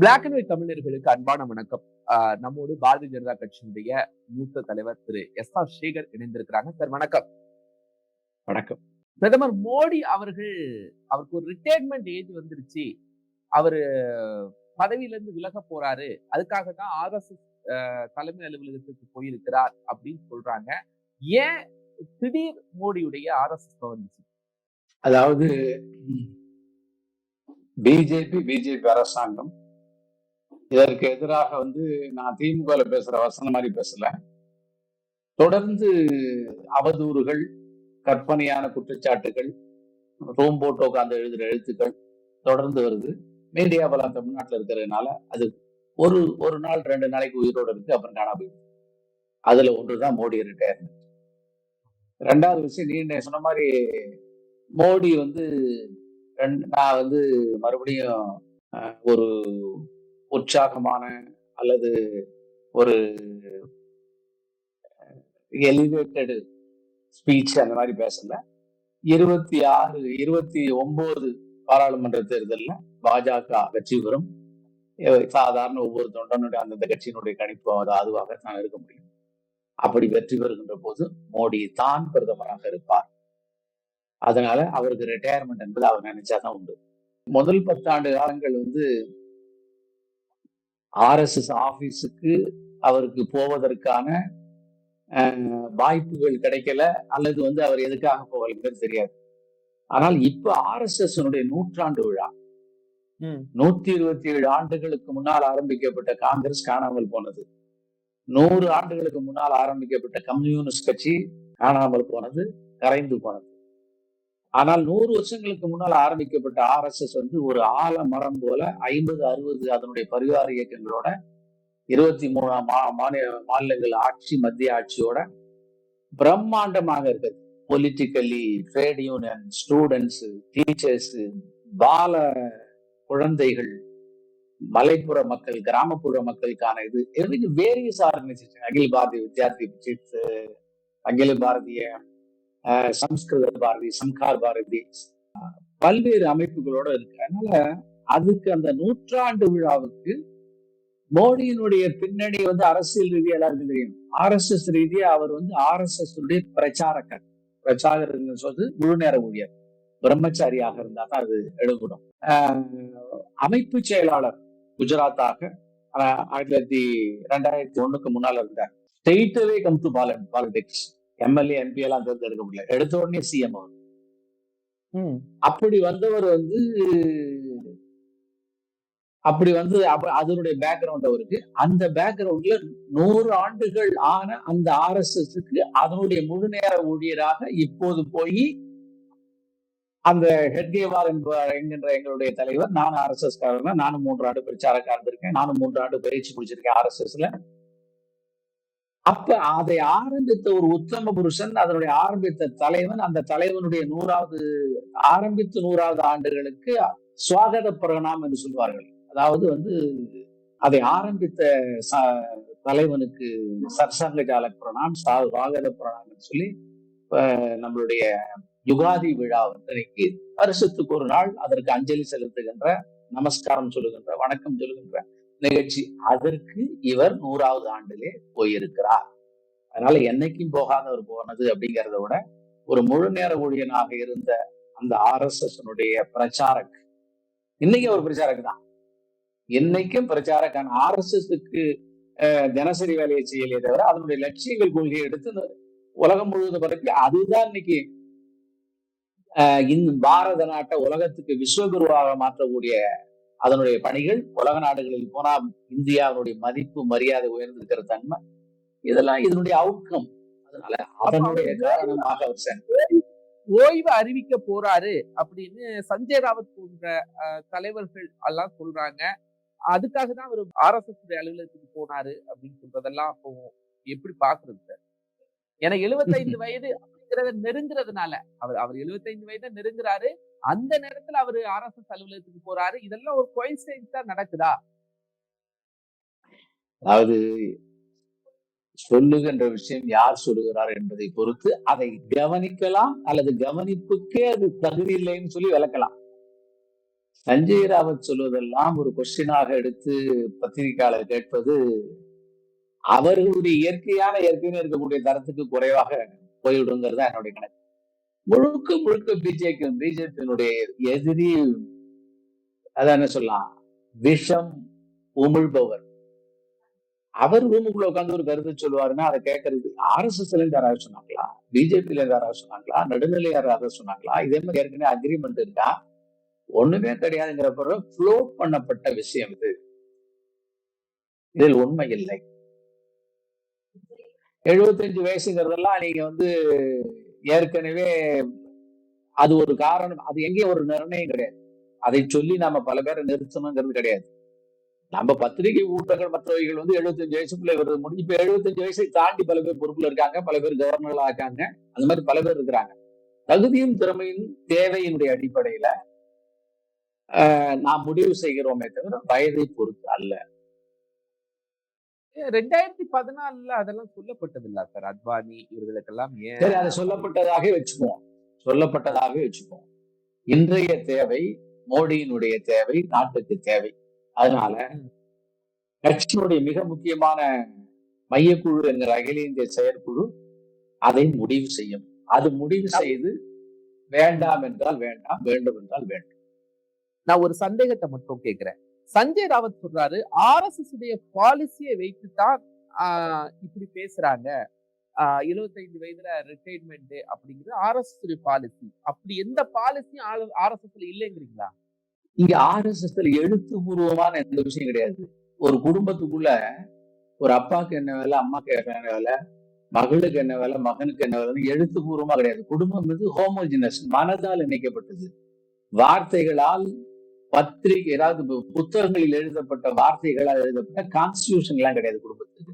Black and white தமிழர்களுக்கு அன்பான வணக்கம். நம்மோடு பாரதிய ஜனதா கட்சியினுடைய மூத்த தலைவர் திரு எஸ் ஆர் சேகர் இணைந்திருக்கிறாங்க. சார் வணக்கம். வணக்கம். பிரதமர் மோடி அவர்கள் அவருக்கு ஒரு ரிட்டையர்மெண்ட் ஏஜ் வந்துருச்சு. அவரு பதவியில இருந்து விலக போறாரு. அதுக்காக தான் ஆர்எஸ்எஸ் தலைமை அலுவலகத்துக்கு போயிருக்கிறார் அப்படின்னு சொல்றாங்க. ஏன் திடீர் மோடியுடைய ஆர்எஸ்எஸ் வந்துச்சு? அதாவது பிஜேபி பிஜேபி அரசாங்கம் இதற்கு எதிராக வந்து நான் திமுகல பேசுற வசன மாதிரி பேசல. தொடர்ந்து அவதூறுகள் கற்பனையான குற்றச்சாட்டுகள் ரோம் போட்டு உட்காந்து எழுதுற எழுத்துக்கள் தொடர்ந்து வருது. மீடியாவெல்லாம் தமிழ்நாட்டில் இருக்கிறதுனால அது ஒரு ஒரு நாள் ரெண்டு நாளைக்கு உயிரோடு இருக்கு அப்புறம் காணா போயிடுது. அதுல ஒன்றுதான் மோடி ரிட்டையர்மெண்ட் ரெண்டாவது விஷயம் நீ சொன்ன மாதிரி மோடி வந்து ரெண்டு நான் வந்து மறுபடியும் ஒரு உற்சாகமான அல்லது ஒரு எலிவேட்டடு ஸ்பீச் அந்த மாதிரி பேசல. இருபத்தி ஆறு இருபத்தி ஒன்பது பாராளுமன்ற தேர்தலில் பாஜக வெற்றி பெறும். சாதாரண ஒவ்வொரு தொண்டனுடைய அந்தந்த கட்சியினுடைய கணிப்பு அதுவாக தான் இருக்க முடியும். அப்படி வெற்றி பெறுகின்ற போது மோடி தான் பிரதமராக இருப்பார். அதனால அவருக்கு ரிட்டையர்மெண்ட் என்பது அவர் நினைச்சாதான் உண்டு. முதல் பத்தாண்டு காலங்கள் வந்து ஆர்எஸ்எஸ் ஆபீஸுக்கு அவருக்கு போவதற்கான வாய்ப்புகள் கிடைக்கல அல்லது வந்து அவர் எதுக்காக போகலங்கிறது தெரியாது. ஆனால் இப்ப ஆர்எஸ்எஸ் நூற்றாண்டு விழா. நூத்தி இருபத்தி ஏழு ஆண்டுகளுக்கு முன்னால் ஆரம்பிக்கப்பட்ட காங்கிரஸ் காணாமல் போனது. நூறு ஆண்டுகளுக்கு முன்னால் ஆரம்பிக்கப்பட்ட கம்யூனிஸ்ட் கட்சி காணாமல் போனது கரைந்து போனது. ஆனால் நூறு வருஷங்களுக்கு முன்னால் ஆரம்பிக்கப்பட்ட ஆர்எஸ்எஸ் வந்து ஒரு ஆலமரம் போல ஐம்பது அறுபது அதனுடைய பரிவார இயக்கங்களோட இருபத்தி மூணாம் மா மாநில மாநிலங்கள் ஆட்சி மத்திய ஆட்சியோட பிரம்மாண்டமாக இருக்குது. Politically trade union students teachers பால குழந்தைகள் மலைப்புற மக்கள் கிராமப்புற மக்களுக்கான இது எதுக்கு வேரியஸ் ஆர்கனைசேஷன் அகில பாரதிய வித்யார்த்தி அகில பாரதிய சம்ஸ்கிருத பாரதி சம்கார் பாரதி பல்வேறு அமைப்புகளோட இருக்கு. அதனால அதுக்கு அந்த நூற்றாண்டு விழாவுக்கு மோடியினுடைய பின்னணி வந்து அரசியல் ரீதியா எல்லாருக்கும் தெரியும். ஆர்எஸ்எஸ் ரீதியா அவர் வந்து ஆர்எஸ்எஸ் உடைய பிரச்சாரகர் பிரச்சாரகர் சொல்றது முழு நேர ஊழியர். பிரம்மச்சாரியாக இருந்தா தான் அது எழுதப்படும். ஆஹ் அமைப்பு செயலாளர் குஜராத்தாக ஆஹ் ஆயிரத்தி தொள்ளாயிரத்தி ரெண்டாயிரத்தி ஒண்ணுக்கு முன்னால இருந்தார். ஸ்டெயிட்டவே கம் டு பாலன் பாலிடிக்ஸ் எம்எல்ஏ எம்பி எல்லாம் தேர்ந்தெடுக்க முடியல. எடுத்த உடனே சிஎம் அவர் அப்படி வந்தவர் வந்து அப்படி வந்து அதனுடைய பேக்ரவுண்ட் அவருக்கு. அந்த பேக்ரவுண்ட்ல நூறு ஆண்டுகள் ஆன அந்த ஆர்எஸ்எஸ்க்கு அதனுடைய முழு நேர ஊழியராக இப்போது போய் அந்த ஹெட்கேவார் என்ப என்கின்ற எங்களுடைய தலைவர் நான் ஆர்எஸ்எஸ் காரன் நானும் மூன்று ஆண்டு பிரச்சாரக்கா இருந்திருக்கேன் நானும் மூன்று ஆண்டு பயிற்சி முடிச்சிருக்கேன் ஆர்எஸ்எஸ்ல அப்ப அதை ஆரம்பித்த ஒரு உத்தம புருஷன் அதனுடைய ஆரம்பித்த தலைவன் அந்த தலைவனுடைய நூறாவது ஆரம்பித்த நூறாவது ஆண்டுகளுக்கு சுவாகத பிரணாம் என்று சொல்வார்கள். அதாவது வந்து அதை ஆரம்பித்த தலைவனுக்கு சர்சங்க ஜால பிரணாம் சா- சுவாகத பிரணாம்னு சொல்லி நம்மளுடைய யுகாதி விழா வந்து வருஷத்துக்கு ஒரு நாள் அதற்கு அஞ்சலி செலுத்துகின்ற நமஸ்காரம் சொல்லுகின்ற வணக்கம் சொல்லுகின்ற நிகழ்ச்சி. அதற்கு இவர் நூறாவது ஆண்டிலே போயிருக்கிறார். அதனால என்னைக்கும் போகாதவர் போனது அப்படிங்கிறத விட ஒரு முழு நேர ஊழியனாக இருந்த அந்த ஆர்எஸ்எஸ்னுடைய பிரச்சாரக் இன்னைக்கு அவர் பிரச்சாரக் தான் என்னைக்கும் பிரச்சாரக்கான ஆர்எஸ்எஸ்க்கு தினசரி வேலையை செய்யலையே தவிர அதனுடைய லட்சியங்கள் கொள்கையை எடுத்து உலகம் முழுவதும் பரப்பி அதுதான் இன்னைக்கு இந்த பாரத நாட்டை உலகத்துக்கு விஸ்வகுருவாக மாற்றக்கூடிய அதனுடைய பணிகள் உலக நாடுகளில் போனா இந்தியாவுடைய மதிப்பு மரியாதை உயர்ந்திருக்கிற தன்மை இதெல்லாம் இதனுடைய அவுட்கம் அதனால அதனுடைய காரணமாக அவர் சென்றார் ஓய்வு அறிவிக்க போறாரு அப்படின்னு சஞ்சய் ராவத் போன்ற தலைவர்கள் எல்லாம் சொல்றாங்க. அதுக்காக தான் அவர் ஆர்எஸ்எஸ் அலுவலகத்துக்கு போனாரு அப்படின்னு சொல்றதெல்லாம் அப்போ எப்படி பாக்குறது சார்? ஏன்னா 75 வயது அப்படிங்கறத நெருங்குறதுனால. அவர் அவர் 75 வயதை நெருங்குறாரு. அந்த நேரத்துல அவர் ஆர்எஸ்எஸ் அலுவலகத்துக்கு போறாரு. இதெல்லாம் ஒரு கோயின்சைன்ஸ் தான் நடக்குதா? அதாவது சொல்லுகின்ற விஷயம் யார் சொல்லுகிறார் என்பதை பொறுத்து அதை கவனிக்கலாம் அல்லது கவனிப்புக்கே அது தகுதி இல்லைன்னு சொல்லி விளக்கலாம். சஞ்சய் ராவத் சொல்வதெல்லாம் ஒரு கொஸ்டினாக எடுத்து பத்திரிகையாளர் கேட்பது அவர்களுடைய இயற்கையான ஏற்கனவே இருக்கக்கூடிய தரத்துக்கு குறைவாக போய்விடுங்கிறது என்னுடைய கணக்கு. முழுக்க முழுக்க பிஜேபி பிஜேபியினுடைய எதிரி அதான் என்ன சொல்லலாம் விஷம் உமிழ்பவர். அவர் ரூமுக்குள்ள உட்கார்ந்து ஒரு கருத்து சொல்லுவாருன்னா அதை கேட்கறது ஆர் எஸ் எஸ்ல இருந்து யாராவது சொன்னாங்களா? பிஜேபியில இருந்து யாராவது சொன்னாங்களா? நடுநிலை யாராவது சொன்னாங்களா? இதே மாதிரி ஏற்கனவே அக்ரிமெண்ட் இருக்கா ஒண்ணுமே கிடையாதுங்கிற பிறகு ஃப்ளோட் பண்ணப்பட்ட விஷயம் இது. இதில் உண்மை இல்லை. எழுபத்தஞ்சு வயசுங்கிறதெல்லாம் நீங்க வந்து ஏற்கனவே அது ஒரு காரணம். அது எங்கேயும் ஒரு நிர்ணயம் கிடையாது. அதை சொல்லி நாம பல பேரை நிறுத்தணுங்கிறது கிடையாது. நம்ம பத்திரிகை ஊட்டங்கள் மற்றவைகள் வந்து எழுபத்தஞ்சு வயசுக்குள்ள வருது. முடிஞ்சு இப்ப எழுபத்தஞ்சு வயசை தாண்டி பல பேர் பொறுப்புல இருக்காங்க. பல பேர் கவர்னர்களா இருக்காங்க அந்த மாதிரி பல பேர் இருக்கிறாங்க. தகுதியும் திறமையும் தேவையினுடைய அடிப்படையில ஆஹ் நாம் முடிவு செய்கிறோமே தவிர வயதை பொறுத்து அல்ல. ரெண்டாயிரத்தி பதினாலுல அதெல்லாம் சொல்லப்பட்டது இல்ல சார் அத்வானி இவர்களுக்கெல்லாம் ஏன் சரி அதை சொல்லப்பட்டதாக வச்சுக்குவோம். சொல்லப்பட்டதாக வச்சுக்குவோம். இன்றைய தேவை மோடியினுடைய தேவை நாட்டுக்கு தேவை. அதனால கட்சியினுடைய மிக முக்கியமான மையக்குழு என்கிற அகில இந்திய செயற்குழு அதை முடிவு செய்யும். அது முடிவு செய்து வேண்டாம் என்றால் வேண்டாம் வேண்டும் என்றால் வேண்டும். நான் ஒரு சந்தேகத்தை மட்டும் கேக்குறேன் சஞ்சய் ராவத் சொல்றாரு ஆர் எஸ் எஸ் உடைய பாலிசியை வைத்துதான் ஆஹ் இப்படி பேசுறாங்க. ஆஹ் 75 வயதுல ரிட்டைர்மெண்ட் அப்படிங்கிறது ஆர் எஸ் எஸ் பாலிசி அப்படி எந்த பாலிசியும் ஆர் எஸ் எஸ்ல இல்லைங்கிறீங்களா? இங்க ஆர்எஸ்எஸ்ல எழுத்துப்பூர்வமான எந்த விஷயம் கிடையாது. ஒரு குடும்பத்துக்குள்ள ஒரு அப்பாவுக்கு என்ன வேலை அம்மாக்கு என்ன வேலை மகளுக்கு என்ன வேலை மகனுக்கு என்ன வேலை எழுத்துப்பூர்வமா கிடையாது. குடும்பம் வந்து ஹோமோஜினஸ் மனதால் இணைக்கப்பட்டது. வார்த்தைகளால் பத்திரிகை ஏதாவது பு- புத்தகங்களில் எழுதப்பட்ட வார்த்தைகளால் எழுதப்பட்ட கான்ஸ்டியூஷன் எல்லாம் கிடையாது குடும்பத்துக்கு.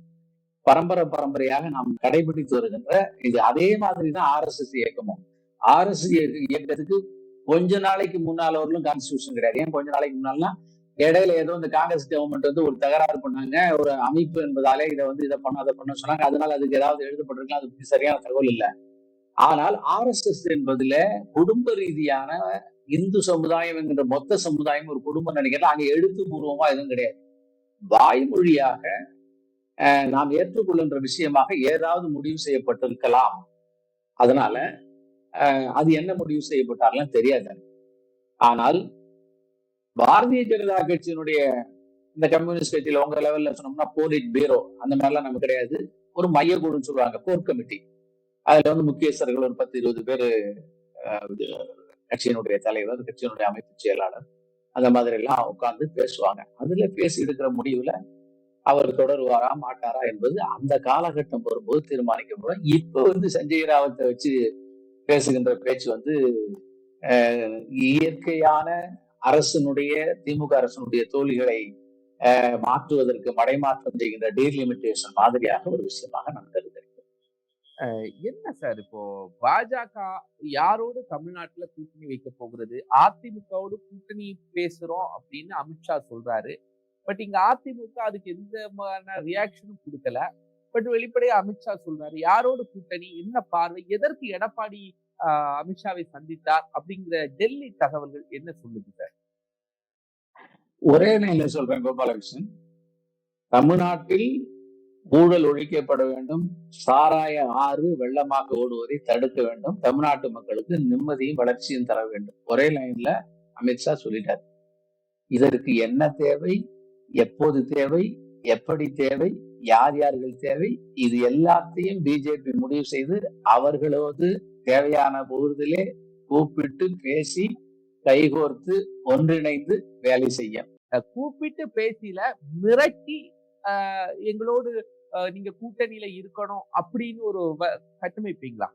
பரம்பரை பரம்பரையாக நாம் கடைபிடித்து வருகின்ற இது அதே மாதிரி தான் ஆர்எஸ்எஸ் இயக்கமும். ஆர்எஸ்எஸ் இயக்கத்துக்கு கொஞ்ச நாளைக்கு முன்னால வரலும் கான்ஸ்டியூஷன் கிடையாது. ஏன் கொஞ்ச நாளைக்கு முன்னால்னா இடையில ஏதோ இந்த காங்கிரஸ் கவர்மெண்ட் வந்து ஒரு தகராறு பண்ணாங்க ஒரு அமைப்பு என்பதாலே இதை வந்து இதை பண்ண அதை பண்ண சொன்னாங்க. அதனால அதுக்கு ஏதாவது எழுதப்பட்டிருக்கலாம் அது சரியான தகவல் இல்லை. ஆனால் ஆர்எஸ்எஸ் என்பதுல குடும்ப ரீதியான இந்து சமுதாயம் என்கிற மொத்த சமுதாயம் ஒரு குடும்பம் நினைக்கிறேன். அங்க எழுத்துப்பூர்வமா எதுவும் கிடையாது. வாய்மொழியாக அஹ், நாம் ஏற்றுக்கொள்கின்ற விஷயமாக ஏதாவது முடிவு செய்யப்பட்டிருக்கலாம். அதனால அஹ், அது என்ன முடிவு செய்யப்பட்டாலும் தெரியாது. ஆனால் பாரதிய ஜனதா கட்சியினுடைய இந்த கம்யூனிஸ்ட் கட்சியில உங்க லெவல்ல சொன்னோம்னா போலிட் பீரோ அந்த மாதிரிலாம் நமக்கு கிடையாது. ஒரு மையக்குழுன்னு சொல்லுவாங்க கோர் கமிட்டி அதுல வந்து முக்கியஸ்தர்கள் ஒரு பத்து இருபது பேர் கட்சியினுடைய தலைவர் கட்சியினுடைய அமைப்பு செயலாளர் அந்த மாதிரி எல்லாம் உட்கார்ந்து பேசுவாங்க. அதுல பேசி எடுக்கிற முடிவுல அவர் தொடருவாரா மாட்டாரா என்பது அந்த காலகட்டம் வரும்போது தீர்மானிக்கப்படும். இப்ப வந்து சஞ்சய் ராவத்தை வச்சு பேசுகின்ற பேச்சு வந்து இயற்கையான அரசனுடைய திமுக அரசனுடைய தோல்விகளை அஹ், மாற்றுவதற்கு மடைமாற்றம் செய்கின்ற டீலிமிட்டேஷன் மாதிரியாக ஒரு விஷயமாக நான் என்ன சார் இப்போ பாஜக யாரோடு தமிழ்நாட்டுல கூட்டணி வைக்க போகிறது? அதிமுகவோடு கூட்டணி பேசுறோம் அப்படின்னு அமித்ஷா சொல்றாரு. பட் இங்க அதிமுக அதுக்கு எந்த ரியாக்ஷனும் கொடுக்கல. பட் வெளிப்படையா அமித்ஷா சொல்றாரு யாரோட கூட்டணி? என்ன பார்வை? எதற்கு எடப்பாடி அமித்ஷாவை சந்தித்தார்? அப்படிங்கிற டெல்லி தகவல்கள் என்ன சொல்லுது சார்? ஒரே நிலையில சொல்றேன் கோபாலகிருஷ்ணன்? தமிழ்நாட்டில் ஊழல் ஒழிக்கப்பட வேண்டும். சாராய ஆறு வெள்ளமாக ஓடுவதை தடுக்க வேண்டும். தமிழ்நாட்டு மக்களுக்கு நிம்மதியும் வளர்ச்சியும் தர வேண்டும். ஒரே லைன்ல அமித்ஷா சொல்லிட்டார். இதற்கு என்ன தேவை? எப்போது தேவை? எப்படி தேவை? யார் யார்கள் தேவை? இது எல்லாத்தையும் பிஜேபி முடிவு செய்து அவர்களோடு தேவையான பொழுதிலே கூப்பிட்டு பேசி கைகோர்த்து ஒன்றிணைந்து வேலை செய்ய. கூப்பிட்டு பேசியில மிரட்டி எங்களோடு நீங்க கூட்டணியில இருக்கணும் அப்படின்னு ஒரு கட்டமைப்பீங்களா?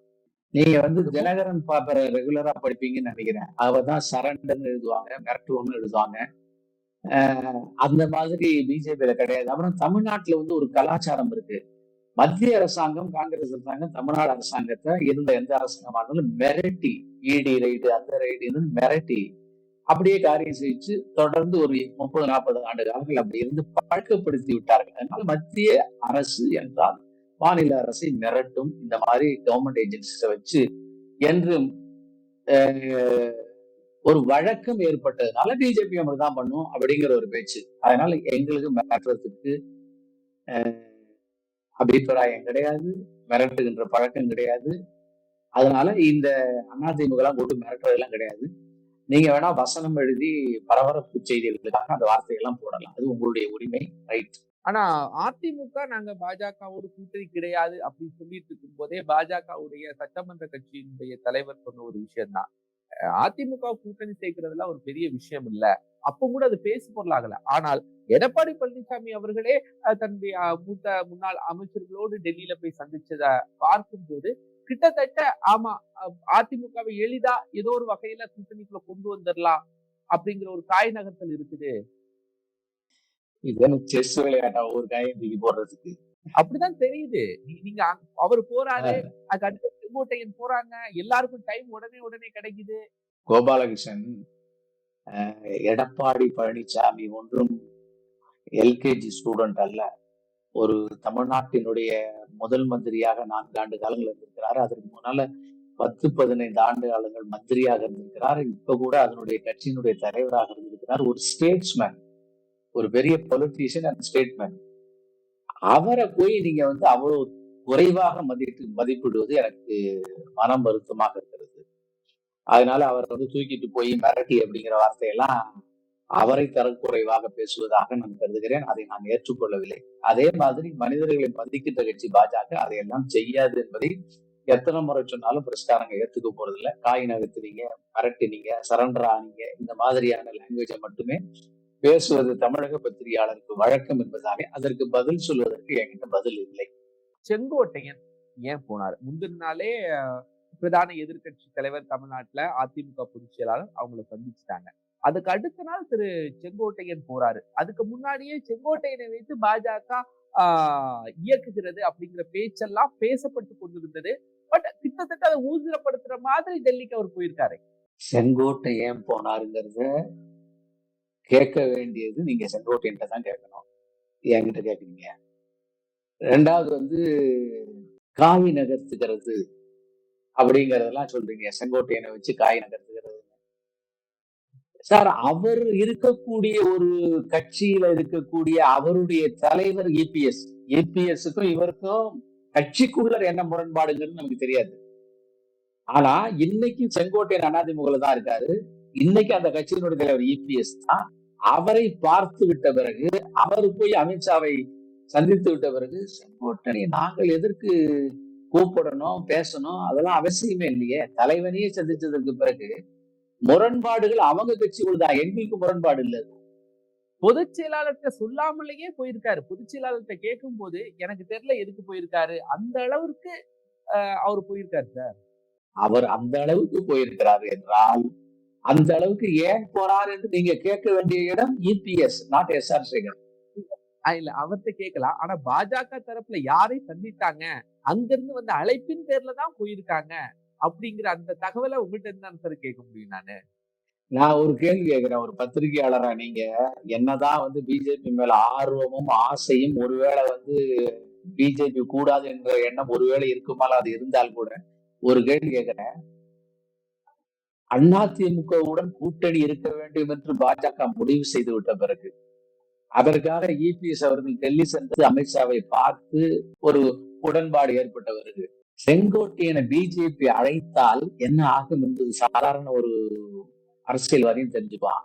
நீங்க வந்து தினகரன் பாப்பரை ரெகுலரா படிப்பீங்கன்னு நினைக்கிறேன். அவர் தான் எழுதுவாங்க மிரட்டுவோம்னு எழுதுவாங்க. அந்த மாதிரி பிஜேபியில கிடையாது. அப்புறம் தமிழ்நாட்டுல வந்து ஒரு கலாச்சாரம் இருக்கு. மத்திய அரசாங்கம் காங்கிரஸ் அரசாங்கம் தமிழ்நாடு அரசாங்கத்தை இருந்த எந்த அரசாங்கமா இருந்தாலும் மிரட்டி இடி ரைடு அந்த ரைடு மிரட்டி அப்படியே காரியம் செய்து தொடர்ந்து ஒரு முப்பது நாற்பது ஆண்டு காலங்கள் அப்படி இருந்து பழக்கப்படுத்தி விட்டார்கள். அதனால மத்திய அரசு என்றால் மாநில அரசை மிரட்டும் இந்த மாதிரி கவர்மெண்ட் ஏஜென்சிஸை வச்சு என்றும் ஒரு வழக்கம் ஏற்பட்டதுனால பிஜேபி தான் பண்ணும் அப்படிங்கிற ஒரு பேச்சு. அதனால எங்களுக்கு மிரட்டுறதுக்கு அபிப்பிராயம் கிடையாது மிரட்டுகின்ற பழக்கம் கிடையாது. அதனால இந்த அதிமுகலாம் போட்டு மிரட்டுறதெல்லாம் கிடையாது. நீங்க வேணா வசனம் எழுதி பரபரப்பு செய்திகளுக்காக அந்த வார்த்தையெல்லாம் போடலாம். அது உங்களுடைய உரிமை ரைட் ஆனா அதிமுக நாங்க பாஜகவோடு கூட்டணி கிடையாது அப்படின்னு சொல்லிட்டு இருக்கும் போதே பாஜகவுடைய சட்டமன்ற கட்சியினுடைய தலைவர் சொன்ன ஒரு விஷயம்தான். அதிமுக கூட்டணி சேர்க்கிறதுல ஒரு பெரிய விஷயம் இல்ல. அப்ப கூட அது பேசு பொருளாகல ஆனால் எடப்பாடி பழனிசாமி அவர்களே தன்னுடைய மூத்த முன்னாள் அமைச்சர்களோடு டெல்லியில போய் சந்திச்சத பார்க்கும்போது கிட்டத்தட்ட ஆமா அதிமுகவை எளிதா ஏதோ ஒரு வகையில கூட்டணிக்குள்ள கொண்டு வந்துடலாம் அப்படிங்கிற ஒரு காய் நகர்த்தல் இருக்குது. இது செஸ் விளையாட்டா? ஒரு காயம் தூக்கி போடுறதுக்கு. அப்படிதான் தெரியுது. நீங்க அவர் போறாரு அதுக்கு அடுத்து செங்கோட்டையன் போறாங்க எல்லாருக்கும் டைம் உடனே உடனே கிடைக்குது. கோபாலகிருஷ்ணன் எடப்பாடி பழனிசாமி ஒன்றும் எல்கேஜி ஸ்டூடெண்ட் அல்ல. ஒரு தமிழ்நாட்டினுடைய முதல் மந்திரியாக நான்கு ஆண்டு காலங்கள் இருந்திருக்கிறார். அதற்கு முன்னால பத்து பதினைந்து ஆண்டு காலங்கள் மந்திரியாக இருந்திருக்கிறார். இப்ப கூட அதனுடைய கட்சியினுடைய தலைவராக இருந்திருக்கிறார். ஒரு ஸ்டேட்ஸ்மேன் ஒரு பெரிய பொலிட்டீஷியன் அண்ட் ஸ்டேட்மேன் அவரை போய் நீங்க வந்து அவ்வளவு குறைவாக மதிப்பு மதிப்பிடுவது எனக்கு மனம் வருத்தமாக இருக்கிறது. அதனால அவரை வந்து தூக்கிட்டு போய் மிரட்டி அப்படிங்கிற வார்த்தையெல்லாம் அவரை தரக்குறைவாக பேசுவதாக நான் கருதுகிறேன். அதை நான் ஏற்றுக்கொள்ளவில்லை. அதே மாதிரி மனிதர்களை மதிக்கின்ற கட்சி பாஜக அதையெல்லாம் செய்யாது என்பதை எத்தனை முறை சொன்னாலும் பிரஸ்காரங்க ஏத்துக்க போறதில்ல. காய் நகர்த்துனீங்க மிரட்டினீங்க சரண்டர் ஆனீங்க. இந்த மாதிரியான லாங்குவேஜை மட்டுமே பேசுவது தமிழக பத்திரிகையாளருக்கு வழக்கம் என்பதாலே அதற்கு பதில் சொல்வதற்கு என்கிட்ட பதில் இல்லை. செங்கோட்டையன் ஏன் போனார்? முந்தின நாளே பிரதான எதிர்க்கட்சி தலைவர் தமிழ்நாட்டுல அதிமுக பொதுச் செயலாளர் அவங்கள சந்திச்சுட்டாங்க. அதுக்கு அடுத்த நாள் திரு செங்கோட்டையன் போறாரு. அதுக்கு முன்னாடியே செங்கோட்டையனை வைத்து பாஜக ஆஹ், இயக்குகிறது அப்படிங்கிற பேச்செல்லாம் பேசப்பட்டு கொண்டிருந்தது. பட் கிட்டத்தட்ட அதை ஊர்ஜிதப்படுத்துற மாதிரி டெல்லிக்கு அவர் போயிருக்காரு. செங்கோட்டை ஏன் போனாருங்கிறத கேட்க வேண்டியது நீங்க செங்கோட்டையன்ட்ட தான் கேட்கணும். என்கிட்ட கேட்குறீங்க. ரெண்டாவது வந்து காவி நகர்த்துகிறது அப்படிங்கறதெல்லாம் சொல்றீங்க. செங்கோட்டையனை வச்சு காய் நகர்த்து சார் அவர் இருக்கக்கூடிய ஒரு கட்சியில இருக்கக்கூடிய அவருடைய தலைவர் ஏபிஎஸ் ஏபிஎஸ்க்கும் இவருக்கும் கட்சிக்குள்ள என்ன முரண்பாடுங்கிறது நமக்கு தெரியாது. ஆனா இன்னைக்கு செங்கோட்டையன் அதிமுகல தான் இருக்காரு. இன்னைக்கு அந்த கட்சியினுடைய தலைவர் இபிஎஸ் தான். அவரை பார்த்து விட்ட பிறகு அவர் போய் அமித்ஷாவை சந்தித்து விட்ட பிறகு செங்கோட்டனை நாங்கள் எதற்கு கூப்பிடணும் பேசணும் அதெல்லாம் அவசியமே இல்லையே. தலைவனையே சந்திச்சதற்கு பிறகு முரண்பாடுகள் அவங்க கட்சிக்குள் எங்களுக்கு முரண்பாடு இல்லை. பொதுச் செயலாளர்கிட்ட சொல்லாமலேயே போயிருக்காரு. பொதுச் செயலாளர்கிட்ட கேட்கும் போது எனக்கு தெரியல எதுக்கு போயிருக்காரு. அந்த அளவுக்கு அவர் போயிருக்காரு சார். அவர் அந்த அளவுக்கு போயிருக்கிறார் என்றால் அந்த அளவுக்கு ஏன் போறார் என்று நீங்க கேட்க வேண்டிய இடம் இபிஎஸ் நாட் எஸ்ஆர் சேகர் ஆஹ் இல்ல அவர்கிட்ட கேட்கலாம். ஆனா பாஜக தரப்புல யாரை சந்தித்தாங்க? அங்கிருந்து வந்த அழைப்பின் பேர்ல தான் போயிருக்காங்க. அப்படிங்கிற அந்த தகவலை உங்ககிட்ட இருந்து தான் சார் கேட்க முடியும் நானு? நான் ஒரு கேள்வி கேட்கிறேன் ஒரு பத்திரிகையாளரா நீங்க? என்னதான் வந்து பிஜேபி மேல ஆர்வமும் ஆசையும் ஒருவேளை வந்து பிஜேபி கூடாது என்ற எண்ணம் ஒருவேளை இருக்குமால அது இருந்தால் கூட ஒரு கேள்வி கேட்கிறேன். அதிமுகவுடன் கூட்டணி இருக்க வேண்டும் என்று பாஜக முடிவு செய்து விட்ட பிறகு அதற்காக இபிஎஸ் அவர்கள் டெல்லி சென்று அமித்ஷாவை பார்த்து ஒரு உடன்பாடு ஏற்பட்ட பிறகு செங்கோட்டையனை பிஜேபி அழைத்தால் என்ன ஆகும் என்பது சாதாரண ஒரு அரசியல்வாதியும் தெரிஞ்சுப்பான்.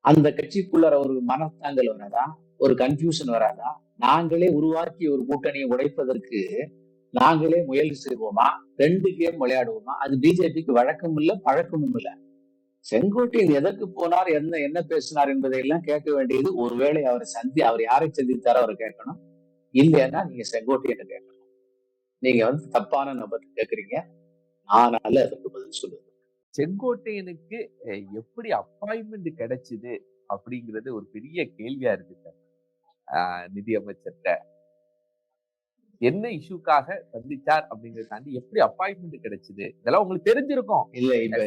அந்த கட்சிக்குள்ள ஒரு மனத்தாங்கல் வராதா? ஒரு கன்ஃபியூஷன் வராதா? நாங்களே உருவாக்கி ஒரு கூட்டணியை உடைப்பதற்கு நாங்களே முயற்சி செய்வோமா? ரெண்டு கேம் விளையாடுவோமா? அது பிஜேபிக்கு வழக்கம் இல்ல பழக்கமும் இல்ல. செங்கோட்டையன் எதற்கு போனார் என்ன என்ன பேசினார் என்பதை எல்லாம் கேட்க வேண்டியது ஒருவேளை அவரை சந்தி அவர் யாரை சந்தித்தாரோ அவரை கேட்கணும். இல்லைன்னா நீங்க செங்கோட்டையன் கேட்கணும். நீங்க வந்து தப்பான நபர் கேட்கறீங்க ஆனால அதற்கு பதில் சொல்லுங்க செங்கோட்டையனுக்கு எப்படி அப்பாயின்மெண்ட் கிடைச்சது? அப்படிங்கிறது ஒரு பெரிய கேள்வியா இருக்கு சார். நிதியமைச்சர்கிட்ட என்ன இஷ்யூக்காக சந்திச்சார் அப்படிங்கறத தாண்டி எப்படி அப்பாயின்மெண்ட் கிடைச்சது? இதெல்லாம் உங்களுக்கு தெரிஞ்சிருக்கும். இல்ல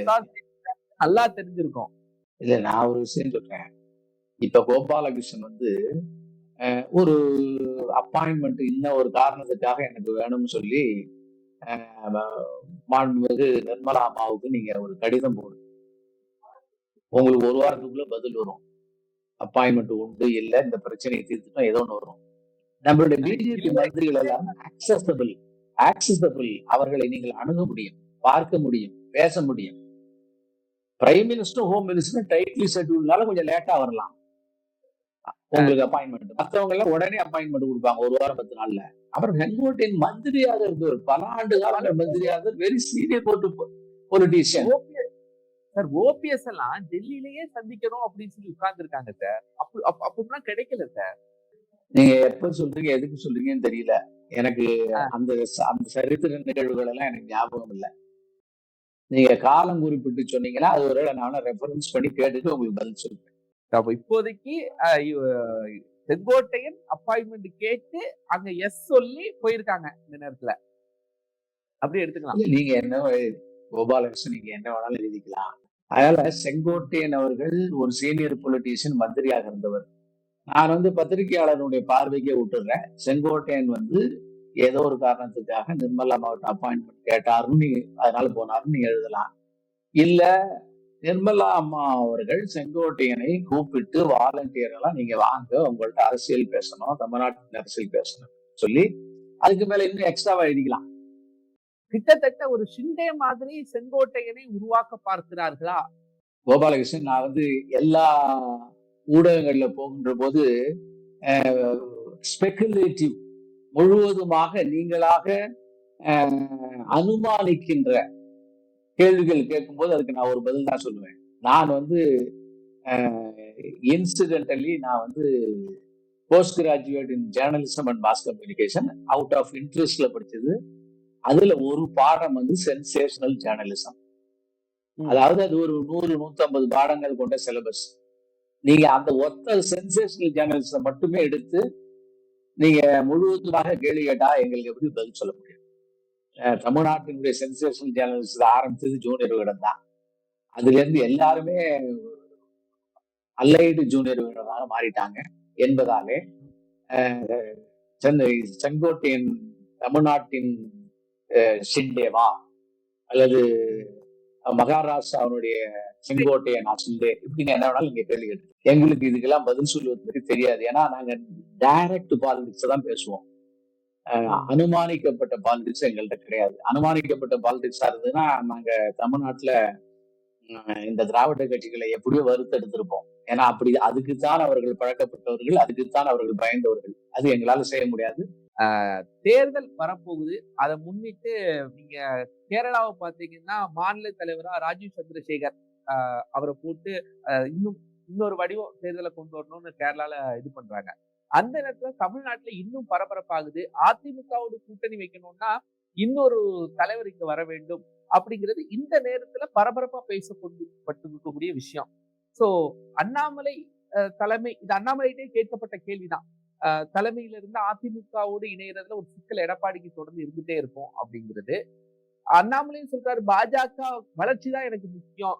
நல்லா தெரிஞ்சிருக்கும். இல்ல நான் ஒரு விஷயம் சொல்றேன். இப்ப கோபாலகிருஷ்ணன் வந்து ஒரு அப்பாயின்மெண்ட் இன்ன ஒரு காரணத்துக்காக எனக்கு வேணும்னு சொல்லி மாண்புமிகு நிர்மலா அம்மாவுக்கு நீங்க ஒரு கடிதம் போடு. உங்களுக்கு ஒரு வாரத்துக்குள்ள பதில் வரும். அப்பாயின்மெண்ட் உண்டு இல்ல இந்த பிரச்சனையை தீர்த்துட்டோம் ஏதோ ஒன்று வரும். நம்மளுடைய பிஜேபி. மந்திரிகள் எல்லாம் ஆக்சசபிள் ஆக்சசபிள் அவர்களை நீங்கள் அணுக முடியும் பார்க்க முடியும் பேச முடியும். பிரைம் மினிஸ்டரும் ஹோம் மினிஸ்டரும் டைட்லி ஷெட்யூல்னால கொஞ்சம் லேட்டா வரலாம். உங்களுக்கு அப்பாயின்மெண்ட் மத்தவங்க எல்லாம் உடனே அப்பாயின்மெண்ட் கொடுப்பாங்க ஒரு வாரம் பத்து நாள்ல. அப்புறம் செங்கோட்டையன் மந்திரியாக இருந்தவர் பல ஆண்டு காலங்கள் மந்திரியாக very senior politician sir OPS எல்லாம் டெல்லியிலேயே சந்திக்கணும் அப்படின்னு சொல்லி உட்கார்ந்துருக்காங்க சார். அப்ப அப்ப- அப்படிலாம் கிடைக்கல சார். நீங்க எப்ப சொல்றீங்க எதுக்கு சொல்றீங்கன்னு தெரியல. எனக்கு. அந்த அந்த சரித்திர நிகழ்வுகள் எல்லாம் எனக்கு ஞாபகம் இல்ல. நீங்க காலம் குறிப்பிட்டு சொன்னீங்கன்னா அது ஒரு நான் ரெஃபரன்ஸ் பண்ணி கேட்டுட்டு உங்களுக்கு பதில் சொல்றேன். இப்போதைக்கு செங்கோட்டையன் அப்பாயின்மெண்ட் கேட்டு அங்க எஸ் சொல்லி போயிருக்காங்க இந்த நேரத்துல. அப்படி எடுத்துக்கலாம். நீங்க என்ன கோபாலகிருஷ்ணன் நீங்க என்ன வேணாலும் எழுதிக்கலாம். அதனால செங்கோட்டையன் அவர்கள் ஒரு சீனியர் பொலிட்டீஷியன் மந்திரியாக இருந்தவர். நான் வந்து பத்திரிகையாளருடைய பார்வைக்கே விட்டுறேன். செங்கோட்டையன் வந்து ஏதோ ஒரு காரணத்துக்காக நிர்மலா மாவட்டம் அப்பாயின்மெண்ட் கேட்டாருன்னு நீங்க அதனால போனாருன்னு நீங்க எழுதலாம். இல்ல நிர்மலா அம்மா அவர்கள் செங்கோட்டையனை கூப்பிட்டு வாலண்டியர் எல்லாம் நீங்க வாங்க உங்கள்ட்ட அரசியல் பேசணும் தமிழ்நாட்டின் அரசியல் பேசணும் சொல்லி அதுக்கு மேல இன்னும் எக்ஸ்ட்ராவா எழுதிக்கலாம். கிட்டத்தட்ட ஒரு ஷிண்டே மாதிரி செங்கோட்டையனை உருவாக்க பார்க்கிறார்களா? கோபாலகிருஷ்ணன் நான் வந்து எல்லா ஊடகங்கள்ல போகின்ற போது ஸ்பெகுலேட்டிவ் முழுவதுமாக நீங்களாக அனுமானிக்கின்ற கேள்விகள் கேட்கும்போது அதுக்கு நான் ஒரு பதில் தான் சொல்லுவேன். நான் வந்து இன்சிடென்டலி நான் வந்து post graduate in journalism and mass communication out of இன்ட்ரெஸ்ட்ல படிச்சது. அதுல ஒரு பாடம் வந்து சென்சேஷனல் ஜேர்னலிசம். அதாவது அது ஒரு நூறு நூத்தம்பது பாடங்கள் கொண்ட சிலபஸ் நீங்க அந்த ஒத்த சென்சேஷனல் ஜேர்னலிசம் மட்டுமே எடுத்து நீங்க முழுவதுமாக கேள்வி கேட்டா எங்களுக்கு எப்படி பதில் சொல்ல முடியும்? தமிழ்நாட்டினுடைய சென்சேஷனல் ஜேர்னலிஸ்ட் ஆரம்பித்தது ஜூனியர் விகடன் தான். அதுலேருந்து எல்லாருமே அல்லைடு ஜூனியர் விகடனாக மாறிட்டாங்க என்பதாலே சென்னை செங்கோட்டையின் தமிழ்நாட்டின் ஷிண்டேவா அல்லது மகாராஷ்டிராவுடைய நான் சிந்தே இப்படின்னு என்ன வேணாலும் நீங்க கேள்வி எங்களுக்கு இதுக்கெல்லாம் பதில் சொல்லுவது பற்றி தெரியாது. ஏன்னா நாங்க டைரக்ட் பாலிடிக்ஸ் தான் பேசுவோம். அனுமானிக்கப்பட்ட பாலிடிக்ஸ் எங்கள்கிட்ட கிடையாது. அனுமானிக்கப்பட்ட பாலிடிக்ஸா இருந்ததுன்னா நாங்க தமிழ்நாட்டுல இந்த திராவிட கட்சிகளை எப்படியோ வறுத்தெடுத்திருப்போம். ஏன்னா அப்படி அதுக்குத்தான் அவர்கள் பழக்கப்பட்டவர்கள் அதுக்குத்தான் அவர்கள் பயந்தவர்கள். அது எங்களால செய்ய முடியாது. தேர்தல் வரப்போகுது. அதை முன்னிட்டு நீங்க கேரளாவை பாத்தீங்கன்னா மாநில தலைவரா ராஜீவ் சந்திரசேகர் அவரை போட்டு இன்னும் இன்னொரு வடிவம் தேர்தலை கொண்டு வரணும்னு கேரளால இது பண்றாங்க. அந்த நேரத்துல தமிழ்நாட்டுல இன்னும் பரபரப்பாகுது. அதிமுகவோட கூட்டணி வைக்கணும்னா இன்னொரு தலைவர் இங்க வர வேண்டும் அப்படிங்கிறது இந்த நேரத்துல பரபரப்பா பேசப்பட்டு விஷயம். சோ அண்ணாமலை தலைமை இது அண்ணாமலைகிட்டே கேட்கப்பட்ட கேள்விதான். தலைமையில இருந்து அதிமுகவோடு இணையறதுல ஒரு சிக்கல் எடப்பாடிக்கு தொடர்ந்து இருந்துட்டே இருக்கும் அப்படிங்கிறது. அண்ணாமலையும் சொல்றாரு பாஜக வளர்ச்சி தான் எனக்கு முக்கியம்.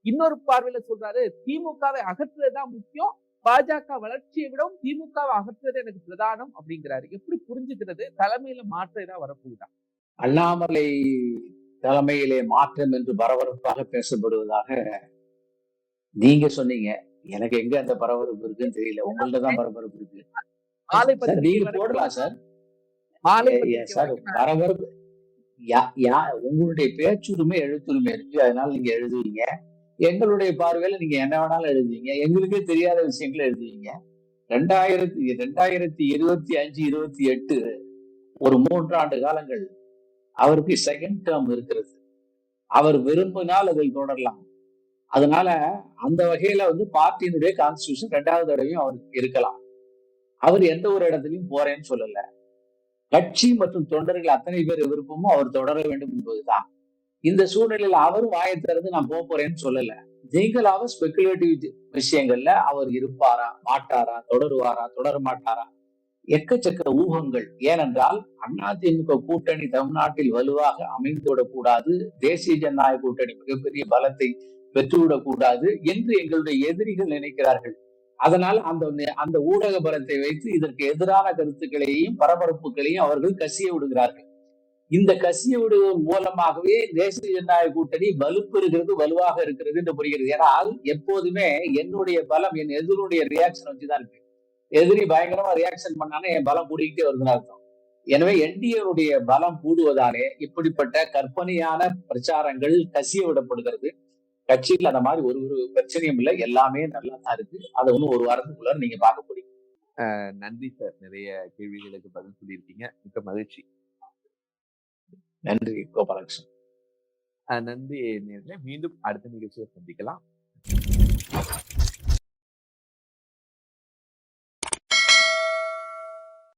இன்னொரு பார்வையில சொல்றாரு திமுகவை அகற்றுறதுதான் முக்கியம். பாஜக வளர்ச்சியை விடவும் திமுகவை அகற்றுறது எனக்கு பிரதானம் அப்படிங்கிறாரு. எப்படி புரிஞ்சுக்கிறது? தலைமையில மாற்றம் ஏதாவது வரப்போகுதா? அண்ணாமலை தலைமையிலே மாற்றம் என்று பரபரப்பாக பேசப்படுவதாக நீங்க சொன்னீங்க. எனக்கு எங்க அந்த பரபரப்பு இருக்குன்னு தெரியல. உங்கள்ட்ட தான் பரபரப்பு இருக்கு. நீங்க போடலாம் சார். சார் பரபரப்பு உங்களுடைய பேச்சுரிமை எழுத்துரிமை இருக்கு. அதனால நீங்க எழுதுவீங்க எங்களுடைய பார்வையில நீங்க என்ன வேணாலும் எழுதுவீங்க. எங்களுக்கே தெரியாத விஷயங்களை எழுதுவீங்க. ரெண்டாயிரத்தி ரெண்டாயிரத்தி இருபத்தி அஞ்சு இருபத்தி எட்டு ஒரு மூன்றாண்டு காலங்கள் அவருக்கு செகண்ட் டேர்ம் இருக்கிறது. அவர் விரும்பினால் அதில் தொடரலாம். அதனால அந்த வகையில வந்து பார்ட்டியினுடைய கான்ஸ்டியூஷன் ரெண்டாவது தடவையும் அவருக்கு இருக்கலாம். அவர் எந்த ஒரு இடத்துலயும் போறேன்னு சொல்லல. கட்சி மற்றும் தொண்டர்கள் அத்தனை பேர் விருப்பமும் அவர் தொடர வேண்டும் என்பதுதான். இந்த சூழ்நிலையில அவரும் வாயை திறந்து நான் போக போறேன்னு சொல்லல. நீங்களாக ஸ்பெகுலேட்டிவ் விஷயங்கள்ல அவர் இருப்பாரா மாட்டாரா தொடருவாரா தொடர மாட்டாரா? எக்கச்சக்க ஊகங்கள். ஏனென்றால் அதிமுக கூட்டணி தமிழ்நாட்டில் வலுவாக அமைந்துவிடக் கூடாது தேசிய ஜனநாயக கூட்டணி மிகப்பெரிய பலத்தை பெற்றுவிடக் கூடாது என்று எங்களுடைய எதிரிகள் நினைக்கிறார்கள். அதனால் அந்த அந்த ஊடக பலத்தை வைத்து இதற்கு எதிரான கருத்துக்களையும் பரபரப்புகளையும் அவர்கள் கசிய விடுகிறார்கள். இந்த கசிய மூலமாகவே தேசிய ஜனநாயக கூட்டணி வலுப்பெறுகிறது வலுவாக இருக்கிறது என்று புரிகிறது. ஏன்னால் எப்போதுமே என்னுடைய பலம் என் எதிரினுடைய ரியாக்ஷன் வச்சுதான் இருக்கு. எதிரி பயங்கரமா ரியாக்ஷன் பண்ணானே என் பலம் கூடிக்கிட்டே வருதுன்னு அர்த்தம். எனவே என்டிஏனுடைய பலம் கூடுவதாலே இப்படிப்பட்ட கற்பனையான பிரச்சாரங்கள் கசிய விடப்படுகிறது. கட்சியில் அந்த மாதிரி ஒரு ஒரு பிரச்சனையும் இல்லை. எல்லாமே நல்லா தான் இருக்கு. அதை ஒன்றும் ஒரு வாரத்துக்குள்ள நீங்க பார்க்க முடியும் நன்றி சார். நிறைய கேள்விகளுக்கு பதில் சொல்லியிருக்கீங்க. மிக்க மகிழ்ச்சி. நன்றி கோபாலகிருஷ்ணன். நன்றி நேரில் மீண்டும் அடுத்த நிகழ்ச்சியை சந்திக்கலாம்.